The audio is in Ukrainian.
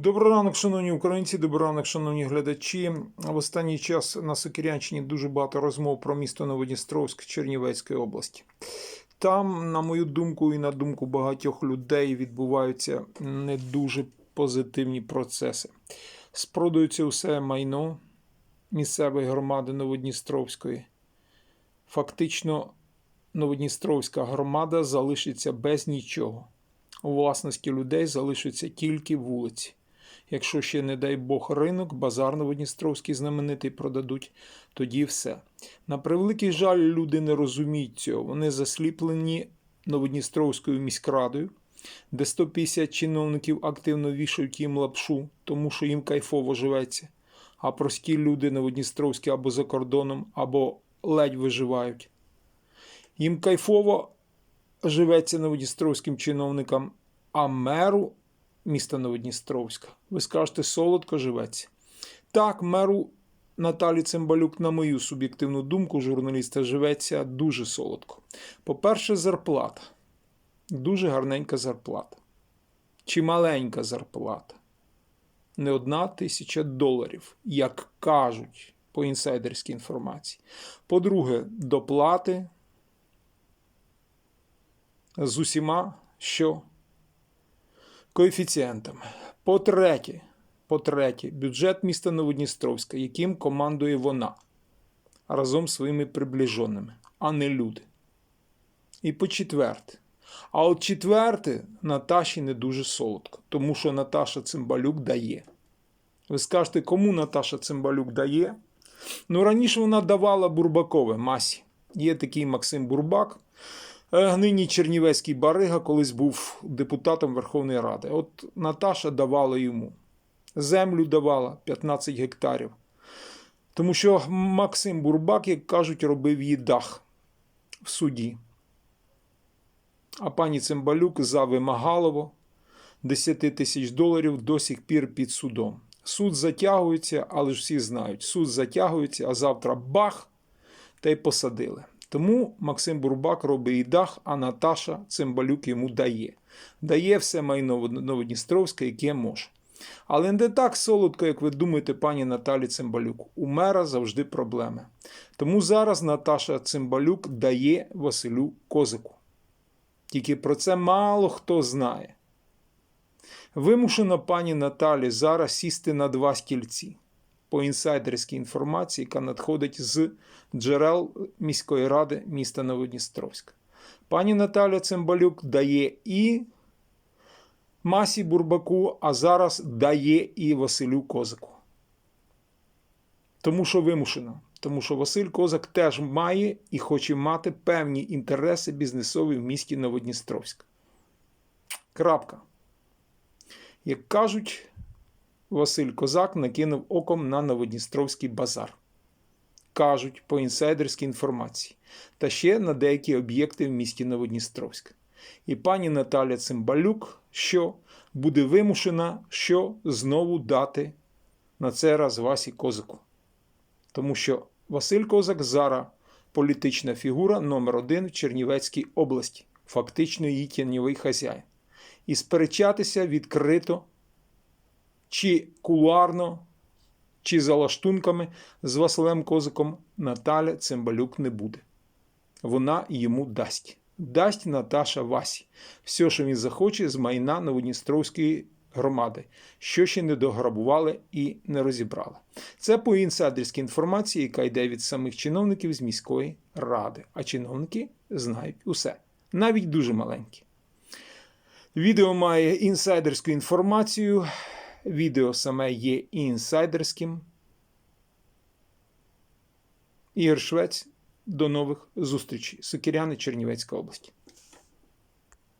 Добрий ранок, шановні українці, добрий ранок, шановні глядачі. В останній час на Сокирянщині дуже багато розмов про місто Новодністровськ Чернівецької області. Там, на мою думку, і на думку багатьох людей відбуваються не дуже позитивні процеси. Спродується усе майно місцевої громади Новодністровської. Фактично, Новодністровська громада залишиться без нічого. У власності людей залишаться тільки вулиці. Якщо ще, не дай Бог, ринок, базар Новодністровський знаменитий продадуть, тоді все. На превеликий жаль, люди не розуміють цього. Вони засліплені Новодністровською міськрадою, де 150 чиновників активно вішають їм лапшу, тому що їм кайфово живеться. А прості люди Новодністровські або за кордоном, або ледь виживають. Їм кайфово живеться новодністровським чиновникам, а меру міста Новодністровська, ви скажете, солодко живеться. Так, меру Наталі Цимбалюк, на мою суб'єктивну думку, журналіста, живеться дуже солодко. По-перше, зарплата. Дуже гарненька зарплата. Чи маленька зарплата. Не одна тисяча доларів, як кажуть по інсайдерській інформації. По-друге, доплати з усіма, що коефіцієнтами. По-третє, по-третє, бюджет міста Новодністровська, яким командує вона разом з своїми приближеними, а не люди. І по-четверте. А от четверте, Наташі не дуже солодко, тому що Наташа Цимбалюк дає. Ви скажете, кому Наташа Цимбалюк дає? Ну, раніше вона давала Бурбакове масі. Є такий Максим Бурбак. Е, Нині Чернівецький барига колись був депутатом Верховної Ради. От Наташа давала йому. Землю давала 15 гектарів. Тому що Максим Бурбак, як кажуть, робив їй дах в суді. А пані Цимбалюк за вимагалово 10 тисяч доларів до сих пір під судом. Суд затягується, але ж всі знають, суд затягується, а завтра бах, та й посадили. Тому Максим Бурбак робить і дах, а Наташа Цимбалюк йому дає. Дає все майно Новодністровське, яке може. Але не так солодко, як ви думаєте, пані Наталі Цимбалюк. У мера завжди проблеми. Тому зараз Наташа Цимбалюк дає Василю Козику. Тільки про це мало хто знає. Вимушена пані Наталі зараз сісти на два стільці по інсайдерській інформації, яка надходить з джерел міської ради міста Новодністровська. Пані Наталя Цимбалюк дає і Масі Бурбаку, а зараз дає і Василю Козаку. Тому що вимушено. Тому що Василь Козак теж має і хоче мати певні інтереси бізнесові в місті Новодністровськ. Крапка. Як кажуть, Василь Козак накинув оком на Новодністровський базар. Кажуть по інсайдерській інформації, та ще на деякі об'єкти в місті Новодністровськ. І пані Наталя Цимбалюк, що буде вимушена що знову дати на цей раз Васі Козаку. Тому що Василь Козак зараз політична фігура номер один в Чернівецькій області, фактично її тіньовий хазяїн. І сперечатися відкрито чи кулуарно, чи за лаштунками з Василем Козиком Наталя Цимбалюк не буде. Вона йому дасть. Дасть Наташа Васі все, що він захоче з майна Новодністровської громади, що ще не дограбували і не розібрали. Це по інсайдерській інформації, яка йде від самих чиновників з міської ради. А чиновники знають усе, навіть дуже маленькі. Відео має інсайдерську інформацію. Відео саме є інсайдерським. Ігор Швець. До нових зустрічей. Сокіряни Чернівецька область.